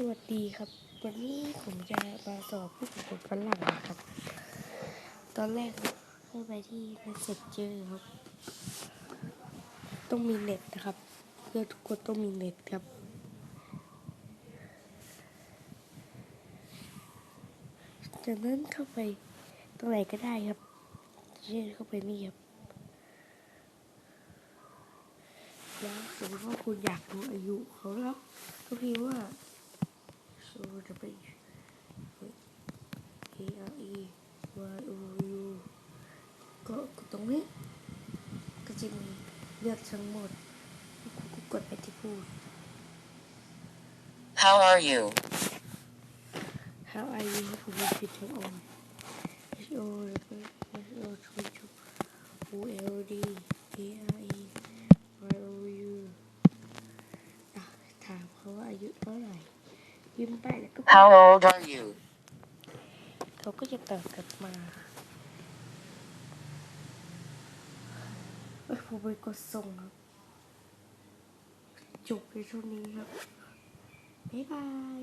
สวัสดีครับ วันนี้ผมจะมาสอบผู้คนฝรั่งนะครับ ตอนแรกให้ไปที่ Messenger ครับ ต้องมีเน็ตนะครับ เพื่อทุกคนต้องมีเน็ตครับ จากนั้นเข้าไปตรงไหนก็ได้ครับ เช่นเข้าไปนี่ครับแล้วสมมติว่าคุณอยากรู้อายุเขาแล้วก็พิมพ์ว่า so w a r e y o u ก็กดตรงนี้ ก็จะมีเลือกทั้งหมดคุณก็กดไปที่พูด How are you? How are you ผมมีผิดทั้งออน H O H O ช่วยจุ O L D A R E Y O U ถามเขาว่าอายุเท่าไหร่ ยิ้มไปแล้วก็ How old are you? เขาก็จะตอบกลับมาเอ้ยผมไปกดส่งครับจบในช่วงนี้ครับ บ๊ายบาย